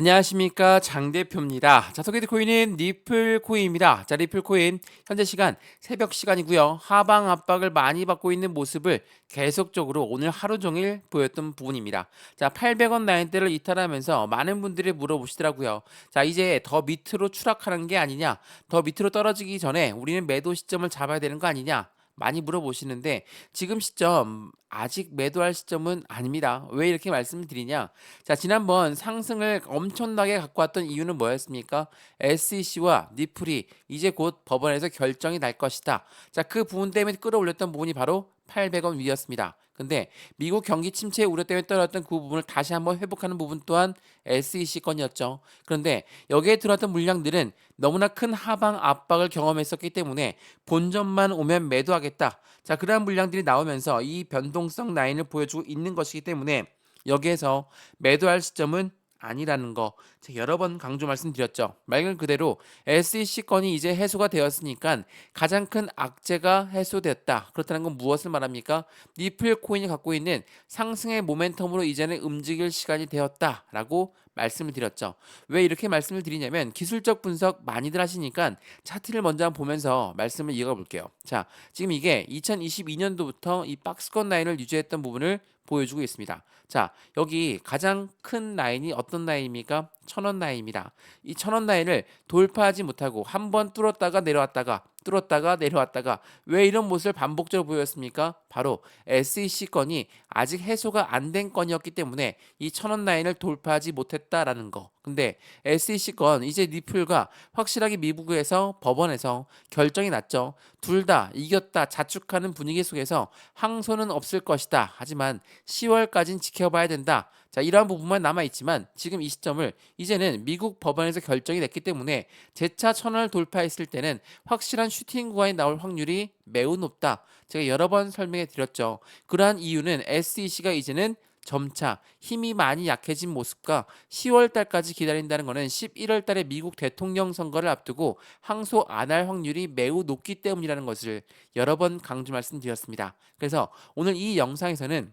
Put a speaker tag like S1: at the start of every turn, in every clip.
S1: 안녕하십니까 장 대표입니다. 자 소개드 코인은 리플 코인입니다. 자 리플 코인 현재 시간 새벽 시간이고요. 하방 압박을 많이 받고 있는 모습을 계속적으로 오늘 하루 종일 보였던 부분입니다. 자 800원 라인대를 이탈하면서 많은 분들이 물어보시더라고요. 자 이제 더 밑으로 추락하는 게 아니냐, 더 밑으로 떨어지기 전에 우리는 매도 시점을 잡아야 되는 거 아니냐. 많이 물어보시는데 지금 시점 아직 매도할 시점은 아닙니다. 왜 이렇게 말씀을 드리냐? 자, 지난번 상승을 엄청나게 갖고 왔던 이유는 뭐였습니까? SEC와 니플이 이제 곧 법원에서 결정이 날 것이다. 자, 그 부분 때문에 끌어올렸던 부분이 바로 800원 위였습니다. 근데 미국 경기 침체 우려 때문에 떨어졌던 그 부분을 다시 한번 회복하는 부분 또한 SEC 건이었죠. 그런데 여기에 들어왔던 물량들은 너무나 큰 하방 압박을 경험했었기 때문에 본전만 오면 매도하겠다. 자, 그러한 물량들이 나오면서 이 변동성 라인을 보여주고 있는 것이기 때문에 여기에서 매도할 시점은 아니라는 거 제가 여러 번 강조 말씀드렸죠. 말 그대로 SEC 건이 이제 해소가 되었으니까 가장 큰 악재가 해소됐다. 그렇다는 건 무엇을 말합니까? 니플 코인이 갖고 있는 상승의 모멘텀으로 이제는 움직일 시간이 되었다라고 말씀을 드렸죠. 왜 이렇게 말씀을 드리냐면 기술적 분석 많이들 하시니까 차트를 먼저 한번 보면서 말씀을 이어가 볼게요. 자, 지금 이게 2022년도부터 이 박스권 라인을 유지했던 부분을 보여주고 있습니다. 자, 여기 가장 큰 라인이 어떤 라인입니까? 천원 라인입니다. 이 천원 라인을 돌파하지 못하고 한 번 뚫었다가 내려왔다가 뚫었다가 내려왔다가 왜 이런 모습을 반복적으로 보였습니까? 바로 SEC 건이 아직 해소가 안 된 건이었기 때문에 이 천원 라인을 돌파하지 못했다라는 거. 근데 SEC 건 이제 니플과 확실하게 미국에서 법원에서 결정이 났죠. 둘 다 이겼다 자축하는 분위기 속에서 항소는 없을 것이다. 하지만 10월까지는 지켜봐야 된다. 자, 이러한 부분만 남아 있지만 지금 이 시점을 이제는 미국 법원에서 결정이 됐기 때문에 재차 천원을 돌파했을 때는 확실한 슈팅 구간이 나올 확률이 매우 높다. 제가 여러 번 설명해 드렸죠. 그러한 이유는 SEC가 이제는 점차 힘이 많이 약해진 모습과 10월 달까지 기다린다는 것은 11월 달에 미국 대통령 선거를 앞두고 항소 안 할 확률이 매우 높기 때문이라는 것을 여러 번 강조 말씀드렸습니다. 그래서 오늘 이 영상에서는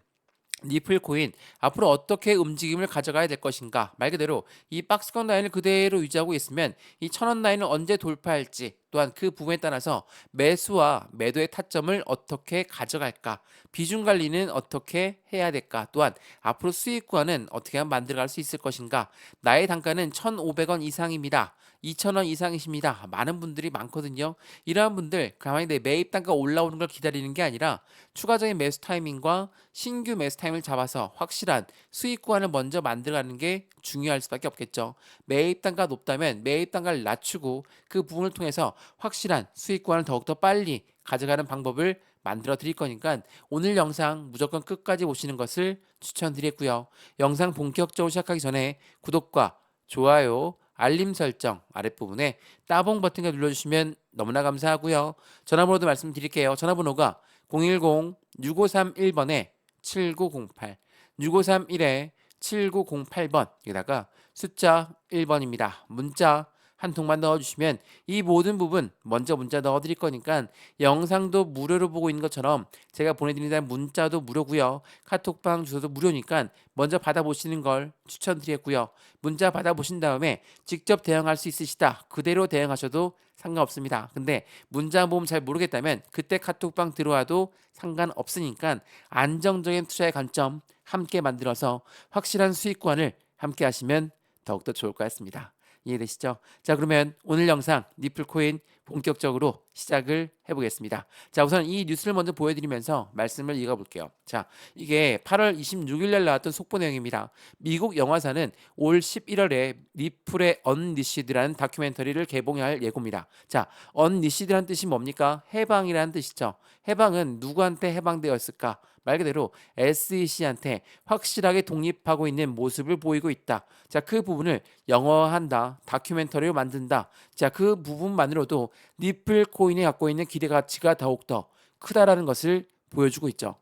S1: 니플 코인 앞으로 어떻게 움직임을 가져가야 될 것인가 말 그대로 이 박스권 라인을 그대로 유지하고 있으면 이 천원 라인을 언제 돌파할지 또한 그 부분에 따라서 매수와 매도의 타점을 어떻게 가져갈까 비중 관리는 어떻게 해야 될까 또한 앞으로 수익 구간은 어떻게 만들어갈 수 있을 것인가 나의 단가는 1,500원 이상입니다. 2,000원 이상이십니다. 많은 분들이 많거든요. 이러한 분들 가만히 내 매입 단가 올라오는 걸 기다리는 게 아니라 추가적인 매수 타이밍과 신규 매수 타이밍을 잡아서 확실한 수익 구간을 먼저 만들어가는 게 중요할 수밖에 없겠죠. 매입 단가 높다면 매입 단가를 낮추고 그 부분을 통해서 확실한 수익 구간을 더욱더 빨리 가져가는 방법을 만들어 드릴 거니까 오늘 영상 무조건 끝까지 보시는 것을 추천드리고요. 영상 본격적으로 시작하기 전에 구독과 좋아요, 알림 설정 아랫부분에 따봉 버튼을 눌러주시면 너무나 감사하고요. 전화번호도 말씀드릴게요. 전화번호가 010-6531번에 7908, 6531에 7908번 여기다가 숫자 1번입니다. 문자 한 통만 넣어주시면 이 모든 부분 먼저 문자 넣어드릴 거니까 영상도 무료로 보고 있는 것처럼 제가 보내드리는 문자도 무료고요. 카톡방 주소도 무료니까 먼저 받아보시는 걸 추천드리겠고요. 문자 받아보신 다음에 직접 대응할 수 있으시다. 그대로 대응하셔도 상관없습니다. 근데 문자 모음 잘 모르겠다면 그때 카톡방 들어와도 상관없으니까 안정적인 투자의 관점 함께 만들어서 확실한 수익관을 함께 하시면 더욱더 좋을 것 같습니다. 이해되시죠? 자 그러면 오늘 영상 니플코인 본격적으로 시작을 해보겠습니다. 자 우선 이 뉴스를 먼저 보여드리면서 말씀을 이어볼게요. 자 이게 8월 26일 날 나왔던 속보 내용입니다. 미국 영화사는 올 11월에 니플의 언리시드라는 다큐멘터리를 개봉할 예고입니다. 자 언리시드라는 뜻이 뭡니까? 해방이라는 뜻이죠. 해방은 누구한테 해방되었을까? 말 그대로 SEC한테 확실하게 독립하고 있는 모습을 보이고 있다. 자, 그 부분을 영어한다. 다큐멘터리로 만든다. 자, 그 부분만으로도 니플 코인이 갖고 있는 기대 가치가 더욱더 크다라는 것을 보여주고 있죠.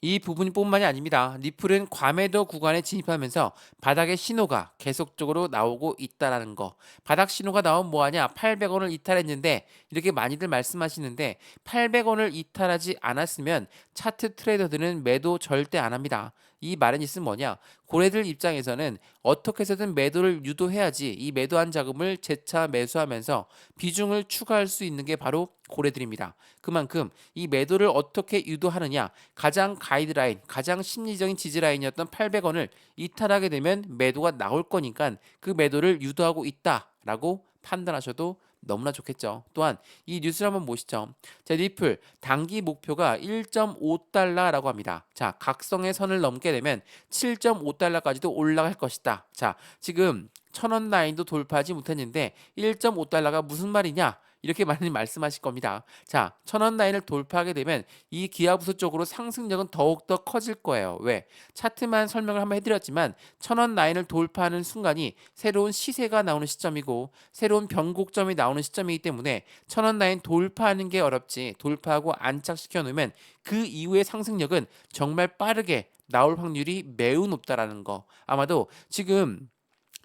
S1: 이 부분뿐만이 아닙니다. 니플은 과매도 구간에 진입하면서 바닥의 신호가 계속적으로 나오고 있다라는 거. 바닥 신호가 나오면 뭐하냐? 800원을 이탈했는데 이렇게 많이들 말씀하시는데 800원을 이탈하지 않았으면 차트 트레이더들은 매도 절대 안 합니다. 이 말은 있으면 뭐냐? 고래들 입장에서는 어떻게 해서든 매도를 유도해야지 이 매도한 자금을 재차 매수하면서 비중을 추가할 수 있는 게 바로 고래들입니다. 그만큼 이 매도를 어떻게 유도하느냐 가장 가이드라인, 가장 심리적인 지지라인이었던 800원을 이탈하게 되면 매도가 나올 거니까 그 매도를 유도하고 있다라고 판단하셔도 너무나 좋겠죠. 또한 이 뉴스를 한번 보시죠. 자, 리플 단기 목표가 1.5달러라고 합니다. 자, 각성의 선을 넘게 되면 7.5달러까지도 올라갈 것이다. 자, 지금 천원 라인도 돌파하지 못했는데 1.5달러가 무슨 말이냐? 이렇게 많이 말씀하실 겁니다. 자, 천원 라인을 돌파하게 되면 이 기아부수 쪽으로 상승력은 더욱더 커질 거예요. 왜? 차트만 설명을 한번 해드렸지만 천원 라인을 돌파하는 순간이 새로운 시세가 나오는 시점이고 새로운 변곡점이 나오는 시점이기 때문에 천원 라인 돌파하는 게 어렵지 돌파하고 안착시켜 놓으면 그 이후의 상승력은 정말 빠르게 나올 확률이 매우 높다라는 거. 아마도 지금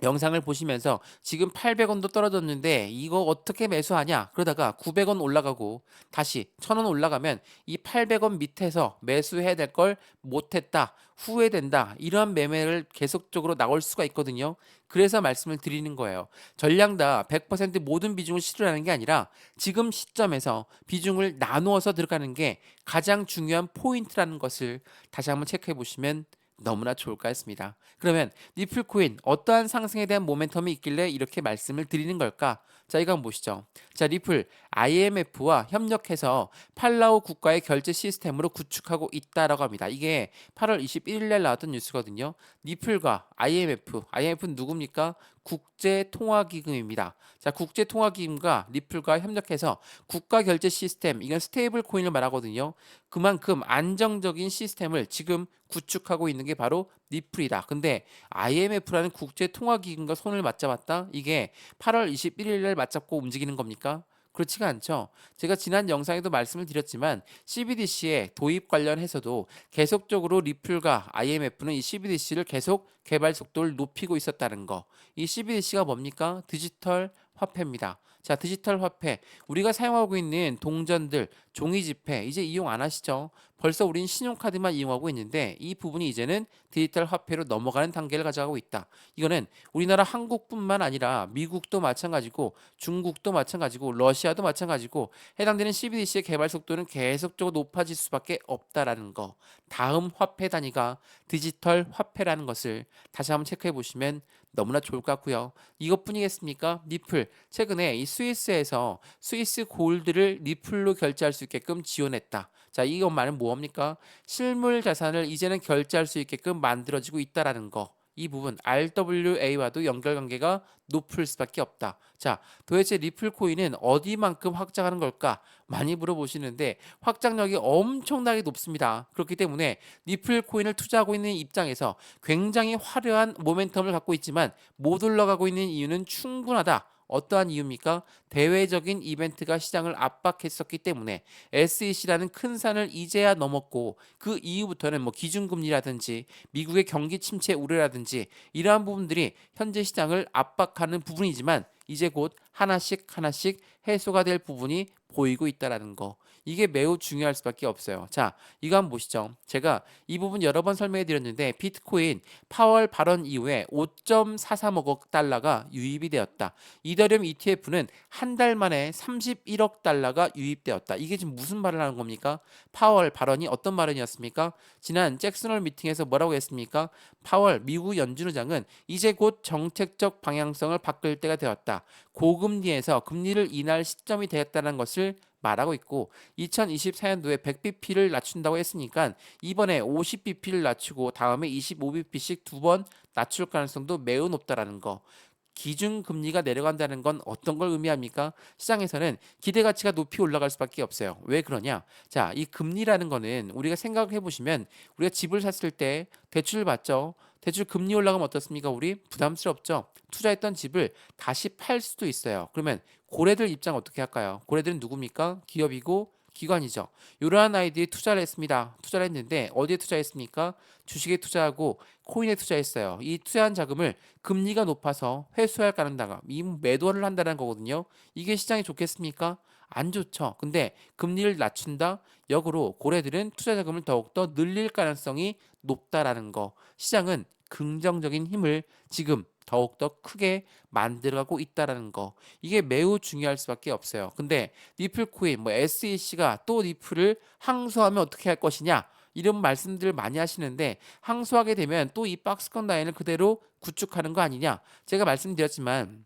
S1: 영상을 보시면서 지금 800원도 떨어졌는데 이거 어떻게 매수하냐? 그러다가 900원 올라가고 다시 1000원 올라가면 이 800원 밑에서 매수해야 될 걸 못했다 후회된다 이러한 매매를 계속적으로 나올 수가 있거든요. 그래서 말씀을 드리는 거예요. 전량 다 100% 모든 비중을 실으라는 게 아니라 지금 시점에서 비중을 나누어서 들어가는 게 가장 중요한 포인트라는 것을 다시 한번 체크해 보시면 너무나 좋을까 했습니다. 그러면 리플코인 어떠한 상승에 대한 모멘텀이 있길래 이렇게 말씀을 드리는 걸까? 자, 한번 보시죠. 자, 리플 IMF와 협력해서 팔라우 국가의 결제 시스템으로 구축하고 있다라고 합니다. 이게 8월 21일 날 나왔던 뉴스거든요. 리플과 IMF, IMF는 누굽니까? 국제통화기금입니다. 자, 국제통화기금과 리플과 협력해서 국가 결제 시스템, 이건 스테이블 코인을 말하거든요. 그만큼 안정적인 시스템을 지금 구축하고 있는 게 바로 리플이다. 근데 IMF라는 국제통화기금과 손을 맞잡았다? 이게 8월 21일 날 맞잡고 움직이는 겁니까? 그렇지가 않죠. 제가 지난 영상에도 말씀을 드렸지만 CBDC의 도입 관련해서도 계속적으로 리플과 IMF는 이 CBDC를 계속 개발 속도를 높이고 있었다는 거. 이 CBDC가 뭡니까? 디지털 화폐입니다. 자, 디지털 화폐. 우리가 사용하고 있는 동전들, 종이 지폐 이제 이용 안 하시죠? 벌써 우린 신용카드만 이용하고 있는데 이 부분이 이제는 디지털 화폐로 넘어가는 단계를 가져가고 있다. 이거는 우리나라 한국뿐만 아니라 미국도 마찬가지고 중국도 마찬가지고 러시아도 마찬가지고 해당되는 CBDC의 개발 속도는 계속적으로 높아질 수밖에 없다라는 거. 다음 화폐 단위가 디지털 화폐라는 것을 다시 한번 체크해 보시면 너무나 좋을 것 같고요. 이것뿐이겠습니까? 리플 최근에 이 스위스에서 스위스 골드를 리플로 결제할 수 있게끔 지원했다. 자, 이것 말은 뭐합니까? 실물 자산을 이제는 결제할 수 있게끔 만들어지고 있다라는 거. 이 부분 RWA와도 연결관계가 높을 수밖에 없다. 자, 도대체 리플 코인은 어디만큼 확장하는 걸까? 많이 물어보시는데 확장력이 엄청나게 높습니다. 그렇기 때문에 리플 코인을 투자하고 있는 입장에서 굉장히 화려한 모멘텀을 갖고 있지만 못 올라가고 있는 이유는 충분하다. 어떠한 이유입니까? 대외적인 이벤트가 시장을 압박했었기 때문에 SEC라는 큰 산을 이제야 넘었고 그 이후부터는 뭐 기준금리라든지 미국의 경기 침체 우려라든지 이러한 부분들이 현재 시장을 압박하는 부분이지만 이제 곧 하나씩 하나씩 해소가 될 부분이 보이고 있다라는 거. 이게 매우 중요할 수밖에 없어요. 자, 이거 한번 보시죠. 제가 이 부분 여러 번 설명해 드렸는데 비트코인 파월 발언 이후에 5.43억 달러가 유입이 되었다. 이더리움 ETF는 한 달 만에 31억 달러가 유입되었다. 이게 지금 무슨 말을 하는 겁니까? 파월 발언이 어떤 발언이었습니까? 지난 잭슨홀 미팅에서 뭐라고 했습니까? 파월 미국 연준 의장은 이제 곧 정책적 방향성을 바꿀 때가 되었다. 고금리에서 금리를 인할 시점이 되었다는 것을 말하고 있고 2024년도에 100bp를 낮춘다고 했으니까 이번에 50bp를 낮추고 다음에 25bp씩 두 번 낮출 가능성도 매우 높다라는 거. 기준 금리가 내려간다는 건 어떤 걸 의미합니까? 시장에서는 기대 가치가 높이 올라갈 수밖에 없어요. 왜 그러냐? 자, 이 금리라는 거는 우리가 생각해 보시면 우리가 집을 샀을 때 대출을 받죠. 대출 금리 올라가면 어떻습니까? 우리 부담스럽죠. 투자했던 집을 다시 팔 수도 있어요. 그러면 고래들 입장 어떻게 할까요? 고래들은 누굽니까? 기업이고 기관이죠. 이러한 아이들이 투자를 했습니다. 투자를 했는데 어디에 투자했습니까? 주식에 투자하고 코인에 투자했어요. 이 투자한 자금을 금리가 높아서 회수할 가능성이 매도를 한다는 거거든요. 이게 시장이 좋겠습니까? 안 좋죠. 근데 금리를 낮춘다? 역으로 고래들은 투자 자금을 더욱더 늘릴 가능성이 높다라는 거. 시장은 긍정적인 힘을 지금 더욱더 크게 만들어가고 있다라는 거. 이게 매우 중요할 수밖에 없어요. 근데 니플 코인, 뭐 SEC가 또 니플을 항소하면 어떻게 할 것이냐? 이런 말씀들을 많이 하시는데 항소하게 되면 또 이 박스권 라인을 그대로 구축하는 거 아니냐? 제가 말씀드렸지만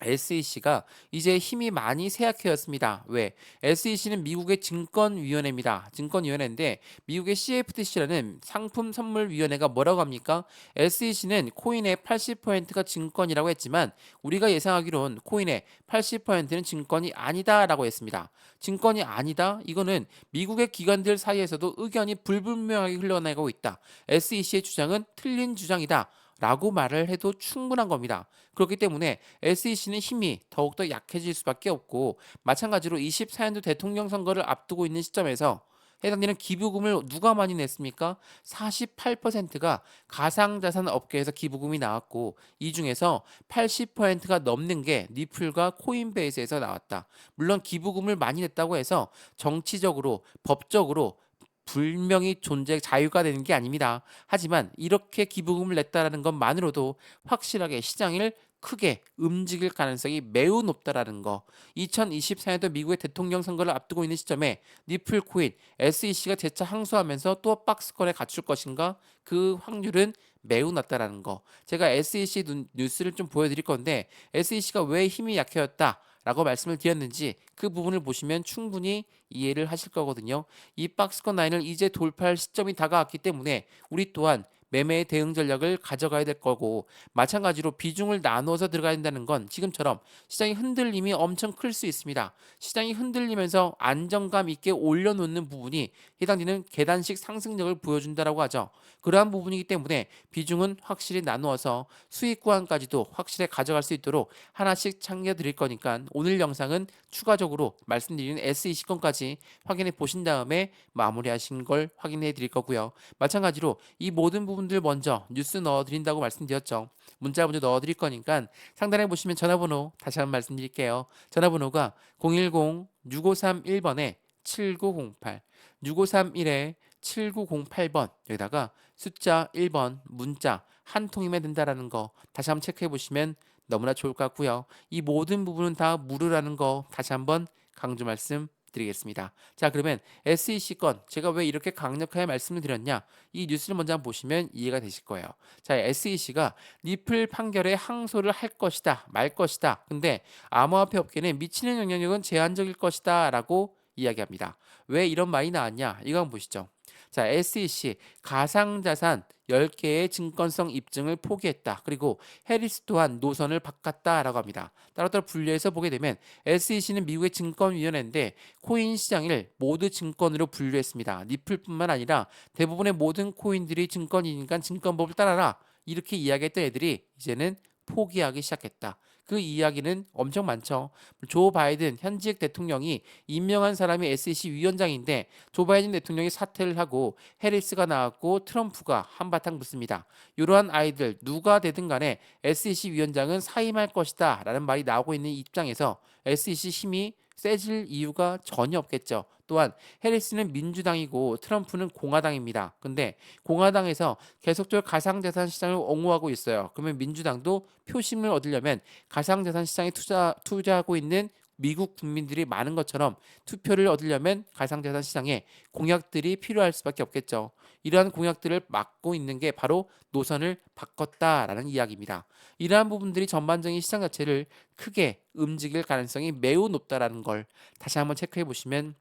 S1: SEC가 이제 힘이 많이 쇠약해졌습니다. 왜? SEC는 미국의 증권위원회입니다. 증권위원회인데 미국의 CFTC라는 상품선물위원회가 뭐라고 합니까? SEC는 코인의 80%가 증권이라고 했지만 우리가 예상하기론 코인의 80%는 증권이 아니다라고 했습니다. 증권이 아니다? 이거는 미국의 기관들 사이에서도 의견이 불분명하게 흘러나가고 있다. SEC의 주장은 틀린 주장이다. 라고 말을 해도 충분한 겁니다. 그렇기 때문에 SEC는 힘이 더욱더 약해질 수밖에 없고 마찬가지로 24년도 대통령 선거를 앞두고 있는 시점에서 해당되는 기부금을 누가 많이 냈습니까? 48%가 가상자산 업계에서 기부금이 나왔고 이 중에서 80%가 넘는 게 니플과 코인베이스에서 나왔다. 물론 기부금을 많이 냈다고 해서 정치적으로 법적으로 불명이 존재 자유가 되는 게 아닙니다. 하지만 이렇게 기부금을 냈다라는 것만으로도 확실하게 시장을 크게 움직일 가능성이 매우 높다라는 거. 2024년도 미국의 대통령 선거를 앞두고 있는 시점에 니플 코인 SEC가 재차 항소하면서 또 박스권에 갖출 것인가? 그 확률은 매우 낮다라는 거. 제가 SEC 뉴스를 좀 보여드릴 건데 SEC가 왜 힘이 약해졌다? 라고 말씀을 드렸는지 그 부분을 보시면 충분히 이해를 하실 거거든요. 이 박스권 라인을 이제 돌파할 시점이 다가왔기 때문에 우리 또한 매매의 대응 전략을 가져가야 될 거고 마찬가지로 비중을 나누어서 들어가야 된다는 건 지금처럼 시장의 흔들림이 엄청 클 수 있습니다. 시장이 흔들리면서 안정감 있게 올려놓는 부분이 해당되는 계단식 상승력을 보여준다라고 하죠. 그러한 부분이기 때문에 비중은 확실히 나누어서 수익 구간까지도 확실히 가져갈 수 있도록 하나씩 챙겨 드릴 거니까 오늘 영상은 추가적으로 말씀드리는 SEC 건까지 확인해 보신 다음에 마무리하신 걸 확인해 드릴 거고요. 마찬가지로 이 모든 부분 분들 먼저 뉴스 넣어드린다고 말씀드렸죠. 문자 먼저 넣어드릴 거니까 상단에 보시면 전화번호 다시 한번 말씀드릴게요. 전화번호가 010-6531번에 7908 6531에 7908번 여기다가 숫자 1번 문자 한 통이면 된다라는 거 다시 한번 체크해 보시면 너무나 좋을 것 같고요. 이 모든 부분은 다 무료라는 거 다시 한번 강조 말씀 드리겠습니다. 자, 그러면 SEC 건 제가 왜 이렇게 강력하게 말씀을 드렸냐? 이 뉴스를 먼저 한번 보시면 이해가 되실 거예요. 자, SEC가 니플 판결에 항소를 할 것이다, 말 것이다. 근데 암호화폐 업계는 미치는 영향력은 제한적일 것이다라고 이야기합니다. 왜 이런 말이 나왔냐? 이거 한번 보시죠. 자, SEC 가상자산 10개의 증권성 입증을 포기했다. 그리고 해리스 또한 노선을 바꿨다라고 합니다. 따로따로 분류해서 보게 되면 SEC는 미국의 증권위원회인데 코인 시장을 모두 증권으로 분류했습니다. 니플뿐만 아니라 대부분의 모든 코인들이 증권이니까 증권법을 따라라. 이렇게 이야기했던 애들이 이제는 포기하기 시작했다. 그 이야기는 엄청 많죠. 조 바이든 현직 대통령이 임명한 사람이 SEC 위원장인데 조 바이든 대통령이 사퇴를 하고 해리스가 나왔고 트럼프가 한바탕 붙습니다. 이러한 아이들 누가 되든 간에 SEC 위원장은 사임할 것이다 라는 말이 나오고 있는 입장에서 SEC 힘이 세질 이유가 전혀 없겠죠. 또한 해리스는 민주당이고 트럼프는 공화당입니다. 근데 공화당에서 계속적으로 가상자산 시장을 옹호하고 있어요. 그러면 민주당도 표심을 얻으려면 가상자산 시장에 투자 투자하고 있는 미국 국민들이 많은 것처럼 투표를 얻으려면 가상자산 시장에 공약들이 필요할 수밖에 없겠죠. 이러한 공약들을 막고 있는 게 바로 노선을 바꿨다라는 이야기입니다. 이러한 부분들이 전반적인 시장 자체를 크게 움직일 가능성이 매우 높다라는 걸 다시 한번 체크해 보시면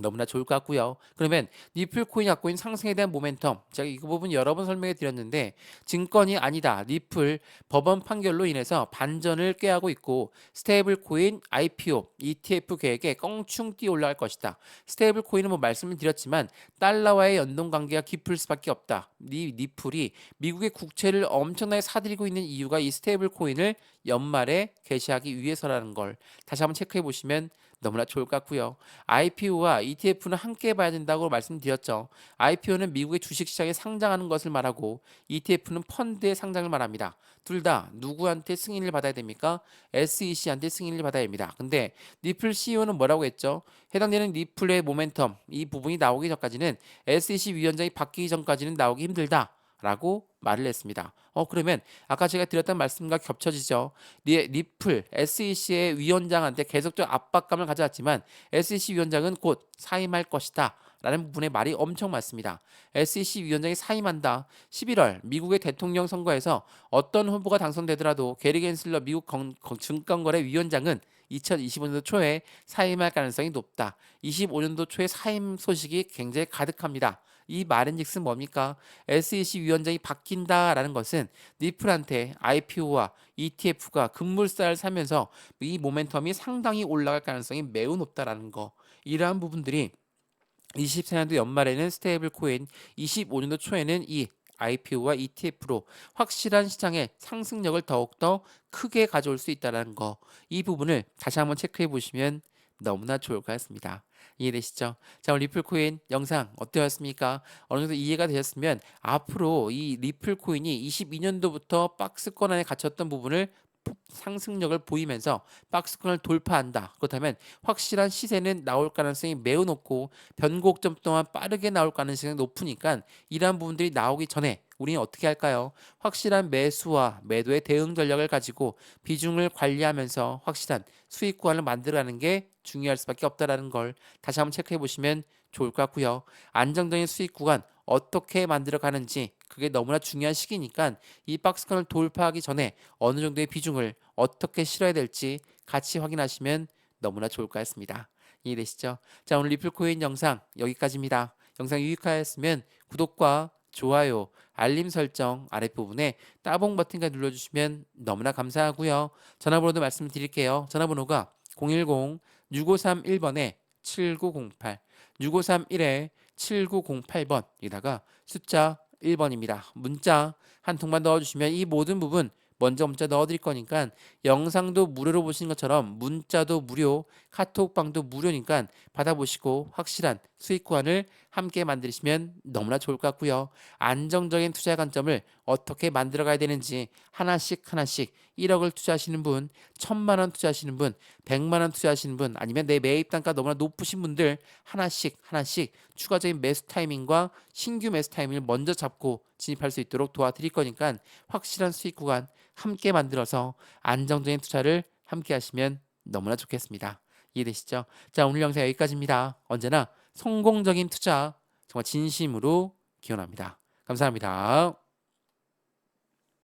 S1: 너무나 좋을 것 같고요. 그러면 니플 코인이 갖고 있는 상승에 대한 모멘텀 제가 이 부분 여러 번 설명해 드렸는데 증권이 아니다. 니플 법원 판결로 인해서 반전을 꾀하고 있고 스테이블 코인 IPO ETF 계획에 껑충 뛰어 올라갈 것이다. 스테이블 코인은 뭐 말씀을 드렸지만 달러와의 연동 관계가 깊을 수밖에 없다. 니 니플이 미국의 국채를 엄청나게 사들이고 있는 이유가 이 스테이블 코인을 연말에 개시하기 위해서라는 걸 다시 한번 체크해 보시면 너무나 좋을 것 같고요. IPO와 ETF는 함께 봐야 된다고 말씀드렸죠. IPO는 미국의 주식시장에 상장하는 것을 말하고 ETF는 펀드의 상장을 말합니다. 둘 다 누구한테 승인을 받아야 됩니까? SEC한테 승인을 받아야 됩니다. 근데 리플 CEO는 뭐라고 했죠? 해당되는 리플의 모멘텀 이 부분이 나오기 전까지는 SEC 위원장이 바뀌기 전까지는 나오기 힘들다. 라고 말을 했습니다. 어 그러면 아까 제가 드렸던 말씀과 겹쳐지죠. 리, 리플 SEC의 위원장한테 계속적 압박감을 가져왔지만 SEC 위원장은 곧 사임할 것이다. 라는 부분에 말이 엄청 많습니다. SEC 위원장이 사임한다. 11월 미국의 대통령 선거에서 어떤 후보가 당선되더라도 게리 겐슬러 미국 건, 증권거래 위원장은 2025년도 초에 사임할 가능성이 높다. 25년도 초에 사임 소식이 굉장히 가득합니다. 이 말인즉슨 뭡니까? SEC 위원장이 바뀐다라는 것은 니플한테 IPO와 ETF가 급물살을 사면서 이 모멘텀이 상당히 올라갈 가능성이 매우 높다라는 거. 이러한 부분들이 24년도 연말에는 스테이블 코인, 25년도 초에는 이 IPO와 ETF로 확실한 시장의 상승력을 더욱더 크게 가져올 수 있다는 거. 이 부분을 다시 한번 체크해 보시면 너무나 좋을 것 같습니다. 이해되시죠? 자, 오늘 리플 코인 영상 어떠셨습니까? 어느 정도 이해가 되셨으면 앞으로 이 리플 코인이 22년도부터 박스권 안에 갇혔던 부분을 상승력을 보이면서 박스권을 돌파한다. 그렇다면 확실한 시세는 나올 가능성이 매우 높고 변곡점 동안 빠르게 나올 가능성이 높으니까 이러한 부분들이 나오기 전에 우리는 어떻게 할까요? 확실한 매수와 매도의 대응 전략을 가지고 비중을 관리하면서 확실한 수익 구간을 만들어가는 게 중요할 수밖에 없다라는 걸 다시 한번 체크해 보시면 좋을 것 같고요. 안정적인 수익 구간 어떻게 만들어 가는지 그게 너무나 중요한 시기니까 이 박스권을 돌파하기 전에 어느 정도의 비중을 어떻게 실어야 될지 같이 확인하시면 너무나 좋을 것 같습니다. 이해되시죠? 자 오늘 리플코인 영상 여기까지입니다. 영상 유익하였으면 구독과 좋아요, 알림 설정 아랫부분에 따봉 버튼까지 눌러주시면 너무나 감사하고요. 전화번호도 말씀드릴게요. 전화번호가 010-6531번에 7908 6531에 7908번에다가 숫자 1번입니다. 문자 한 통만 넣어주시면 이 모든 부분 먼저 문자 넣어드릴 거니까 영상도 무료로 보시는 것처럼 문자도 무료, 카톡방도 무료니까 받아보시고 확실한 수익 구간을 함께 만드시면 너무나 좋을 것 같고요. 안정적인 투자 관점을 어떻게 만들어 가야 되는지 하나씩 하나씩 1억을 투자하시는 분, 천만 원 투자하시는 분, 백만 원 투자하시는 분, 아니면 내 매입 단가 너무나 높으신 분들 하나씩 하나씩 추가적인 매수 타이밍과 신규 매수 타이밍을 먼저 잡고 진입할 수 있도록 도와드릴 거니까 확실한 수익 구간 함께 만들어서 안정적인 투자를 함께 하시면 너무나 좋겠습니다. 이해되시죠? 자, 오늘 영상 여기까지입니다. 언제나 성공적인 투자 정말 진심으로 기원합니다. 감사합니다.